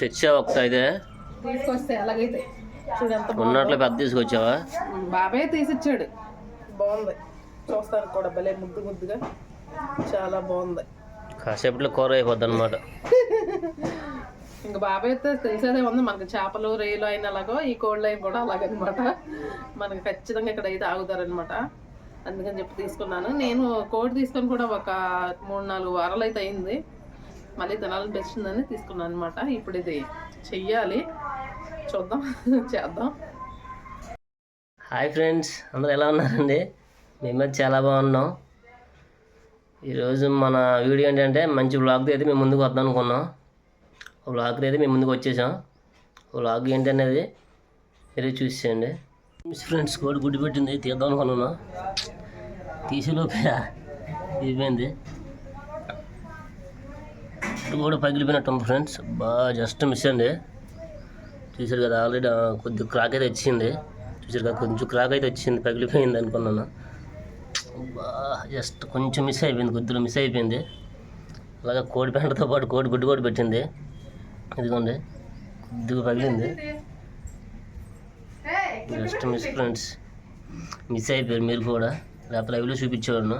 తెచ్చావా ఒకటి అయితే తీసుకొస్తే అలాగైతే చూడు ఎంత బాగుందో. ఉన్నట్లు పెద్ద తీసుకొచ్చావా? బాబాయ్ తీసిచ్చాడు. బాగుంది. చూస్తాను కూడా భలే ముద్దు ముద్దుగా. చాలా బాగుంది. కాసేపట్లో కూర అయిపోద్ది అనమాట ఇంకా బాబాయ్ అయితే తెలిసేదే ఉంది. మనకి చేపలు రొయ్యలు అయిన అలాగో ఈ కోళ్ళు అయిన కూడా అలాగనమాట మనకి ఖచ్చితంగా ఇక్కడ అయితే ఆగుతారనమాట అందుకని చెప్పి తీసుకున్నాను. నేను కోడి తీసుకొని కూడా ఒక మూడు నాలుగు వారాలు అయితే అయింది. మళ్ళీ తినాలనిపిస్తుందని తీసుకున్నాను అనమాట ఇప్పుడు ఇది చెయ్యాలి. చూద్దాం. చేద్దాం. Hi friends. అందరూ ఎలా ఉన్నారండి? మేమైతే చాలా బాగున్నాం. ఈరోజు మన వీడియో ఏంటంటే మంచి వ్లాగ్తో అయితే మేము ముందుకు వద్దాం అనుకున్నాం. వ్లాగ్తో అయితే మేము ముందుకు వచ్చేసాం. వ్లాగ్ ఏంటనేది మీరే చూసేయండి ఫ్రెండ్స్ కోడి గుడ్డు పెట్టింది తీద్దాం అనుకున్నాను తీసేలోపే అయిపోయింది కూడా పగిలిపోయినట్టు ఫ్రెండ్స్. బాగా జస్ట్ మిస్ అండి. చూసారు కదా ఆల్రెడీ కొద్ది క్రాక్ అయితే వచ్చింది. చూసారు కదా కొంచెం క్రాక్ అయితే వచ్చింది పగిలిపోయింది అనుకున్నాను. బాగా జస్ట్ కొంచెం మిస్ అయిపోయింది కొద్దిగా మిస్ అయిపోయింది. అలాగే కోడి పెంటతో పాటు కోడి గుడ్డు కూడా పెట్టింది. ఇదిగోండి కొద్దిగా పగిలింది. జస్ట్ మిస్ ఫ్రెండ్స్ మిస్ అయిపోయారు మీరు కూడా. లేకపోతే లైవ్లో చూపించేవాడు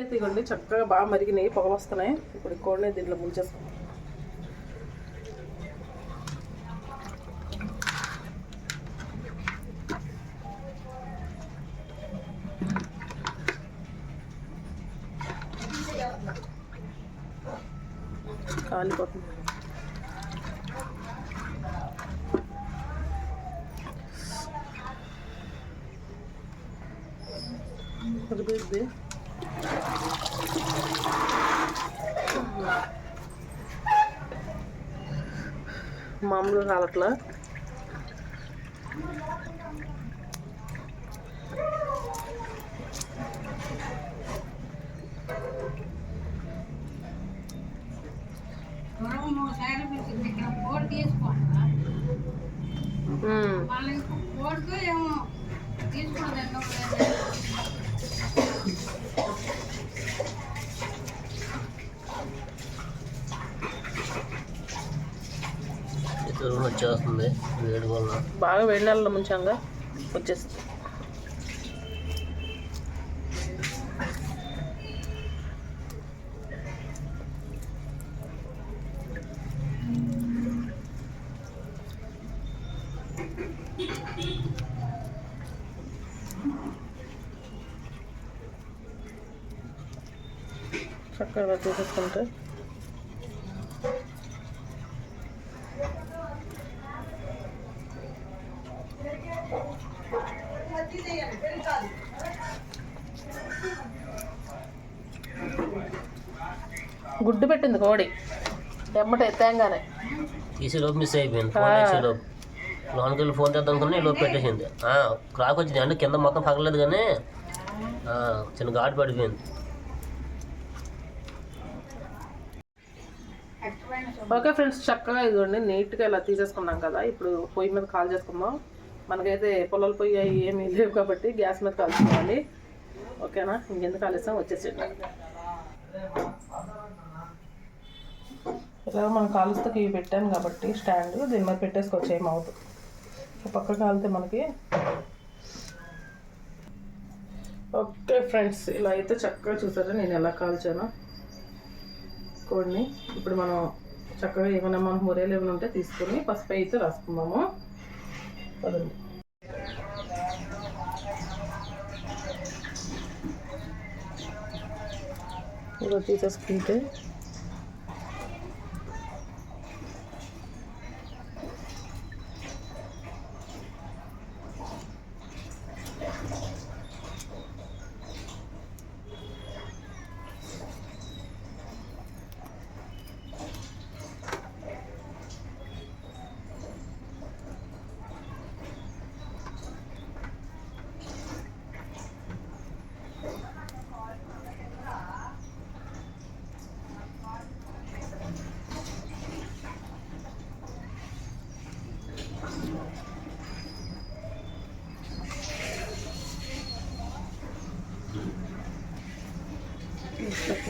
అయితే ఇవ్వండి చక్కగా బాగా మరిగినాయి పొగలు వస్తున్నాయి ఇప్పుడు ఈ కోడిని దీంట్లో ముంచేసుకున్నాం కాలిపోతుంది. సరిపోయింది மாம்பழம் காலத்தில் ఇతరు వచ్చేస్తుంది వేడి వల్ల బాగా వేడి నెలలో ముంచంగా వచ్చేస్తుంది. చక్కగా తీసేసుకుంటే గుడ్డు పెట్టింది కోడి. ఎమ్మటే తేంగానే తీసే లోపు మిస్ అయిపోయింది. లోపు. లోనికి వెళ్ళి ఫోన్ చేద్దాం అనుకుని లోపు పెట్టేసింది. క్రాక్ వచ్చింది. అంటే కింద మొత్తం పగలేదు కానీ చిన్న ఘాటు పడిపోయింది. ఓకే ఫ్రెండ్స్ చక్కగా ఇదిగోండి నీట్గా ఇలా తీసేసుకున్నాం కదా. ఇప్పుడు పొయ్యి మీద కాల్ చేసుకుందాం. మనకైతే పొలాల పొయ్యి అవి ఏమీ లేవు కాబట్టి గ్యాస్ మీద కాల్చుకోవాలి. ఓకేనా? ఇంకెందుకు కాలుస్తాం వచ్చేసేయండి. ఇలా మనం కాలుస్తాకి ఇవి పెట్టాను కాబట్టి స్టాండ్ దీని మీద పెట్టేసుకోవచ్చు ఏం ఒక పక్క కాలితే మనకి ఓకే ఫ్రెండ్స్ ఇలా అయితే చక్కగా చూసారా నేను ఎలా కాల్చానో? కోడిని ఇప్పుడు మనం చక్కగా ఏమైనా మనం మురేలు ఏమైనా ఉంటే తీసుకొని పసుపు అయితే రాసుకుందాము. పదండి. ఇలా తీసేసుకుంటే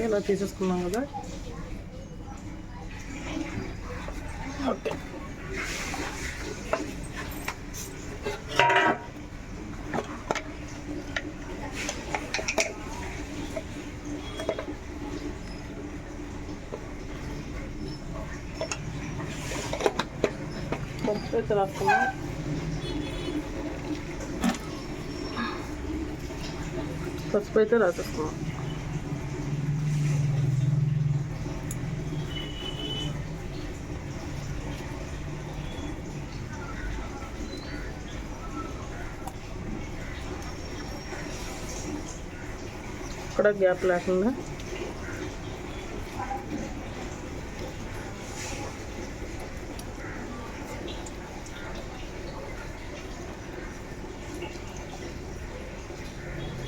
ఇలా తీసేసుకున్నాం కదా ఓకే అయితే tarafına. పసుపు అయితే రాసేసుకున్నాం ఇక్కడ గ్యాప్ లేకుండా.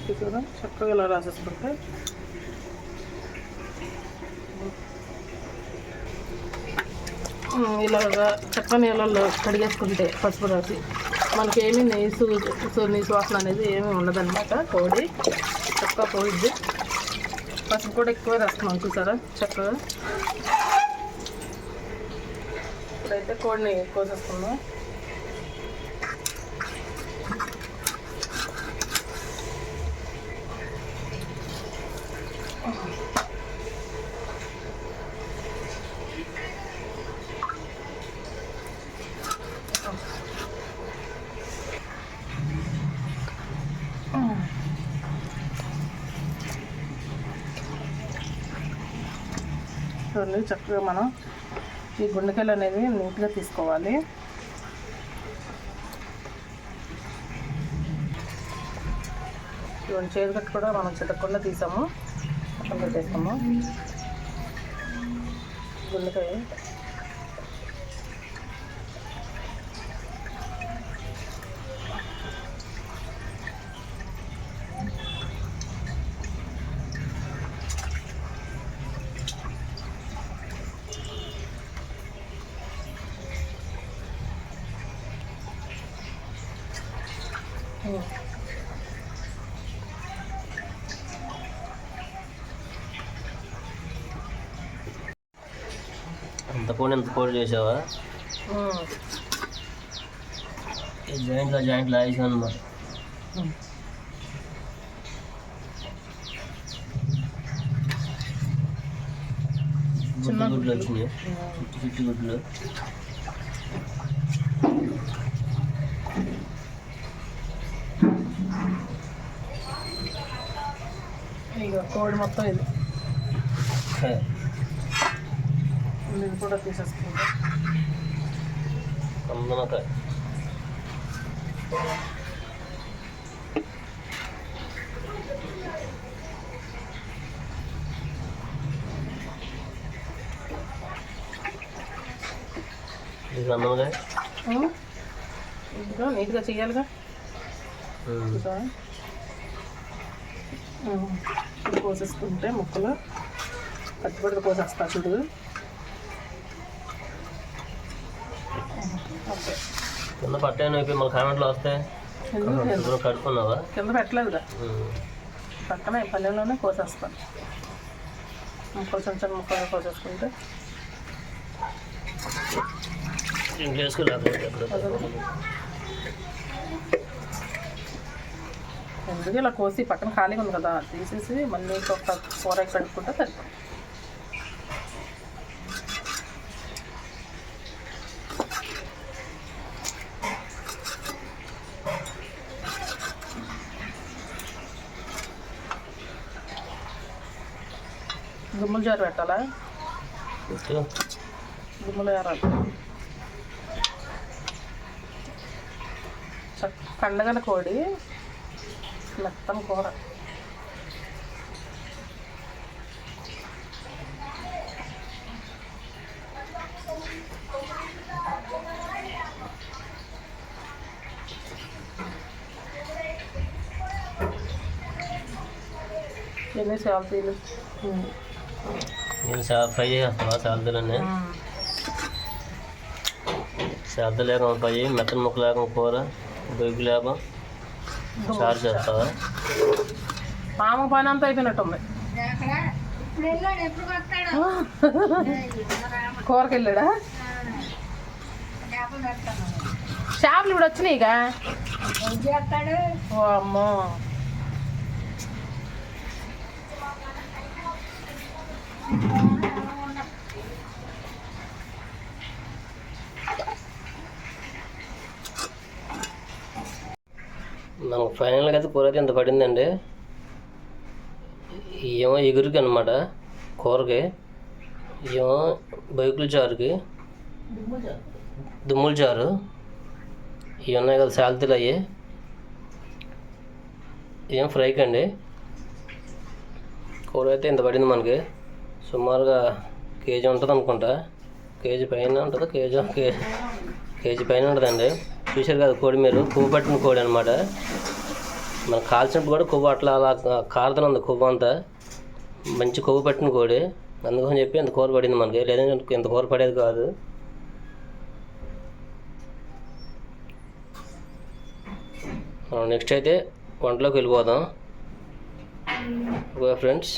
చూసారా చక్కగా ఇలా రాసేసుకుంటే. ఇలాగా చక్క నీళ్ళల్లో కడిగేసుకుంటే పసుపు రాసి. మనకి ఏమీ నీసు సో నీ వాసన అనేది ఏమీ ఉండదన్నమాట కోడి. చక్కగా పోయిద్ది. పసుపు కూడా ఎక్కువ రాస్తున్నాం చూసారా? చక్కగా. ఇప్పుడైతే కోడిని కోసేసుకుందాం. చూడండి చక్కగా మనం ఈ గుండెకాయలు అనేవి నీట్గా తీసుకోవాలి. ఇవన్నీ చేతి కట్టు కూడా మనం చితకుండా తీసాము. పక్కన పెట్టేస్తాము. గుండెకాయ అంత కోడి ఎంత కోడి చేసావా ఉమ్. ఈ జాయింట్లో జాయింట్లో వేసాను అనమాట ఉమ్. చిన్న గుడ్లు గుడ్లు వచ్చినాయి ఉమ్. చిట్టి చిట్టి గుడ్లు ఇక కోడి మొత్తం ఇది. ఇది కూడా తీసేసుకుంటాం. కందనకాయ ఇది కందనకాయ ఉమ్. ఇంకా నీట్గా చేయాలిగా కోసేసుకుంటే ముక్కలు కట్టుబడి కోసేస్తా చూడు. ఓకే. కింద పట్టాను మళ్ళీ కామెంట్లో వస్తాయి కడుక్కున్నావా? కింద పెట్టలేదుగా. ఉమ్. పక్కన ఈ పల్లెల్లోనే కోసేస్తాను ముక్కలు చిన్న ముక్కలు కోసేసుకుంటే. ఎక్కడ ఎందుకు ఇలా కోసి పక్కన ఖాళీగా ఉంది కదా? తీసేసి మళ్ళీ ఒక కూర కడుక్కుంటే సరిపోతుంది. గుమ్మల జారు పెట్టాలా? పెట్టు. గుమ్మల జారాలి. పండగల కోడి మెత్తని కూర. ఎన్ని శాలరీలు? నేను ఫ్రై చేస్తావా సాల్తలన్నీ శ్రద్ధ లేక ఫ్రై మెత్తని ముక్క లేక కూర బొగ్గు లేక చారు చేస్తావా? మామ పని అంతా అయిపోయినట్టుంది. కూరకి వెళ్ళాడా చేపలు ఇప్పుడు వచ్చినాయిగా ఓ అమ్మో. మనకు ఫైనల్గా అయితే కూర అయితే ఇంత పడిందండి? ఏమో ఎగురికి అనమాట కూరకి. ఏమో బైకుల చారుకి. దుమ్ముల చారు. ఇవి ఉన్నాయి కదా సాల్తీలు అవి ఏం ఫ్రైకి అండి? కూర అయితే ఇంత పడింది మనకి. సుమారుగా కేజీ ఉంటుంది అనుకుంటా. కేజీ పైన ఉంటుంది? కేజీ కేజీ కేజీ పైన ఉంటుందండి. చూశారు కదా కోడి మీరు? పువ్వు పట్టిన కోడి అనమాట మనం కాల్చినప్పుడు కూడా కొవ్వు అట్లా అలా కారుతుంది కొవ్వు అంతా మంచి కొవ్వు పెట్టిన కోడి. అందుకని చెప్పి ఎంత కూర పడింది మనకి. లేదంటే ఇంత కూర పడేది కాదు. నెక్స్ట్ అయితే వంటలోకి వెళ్ళిపోదాం. Okay friends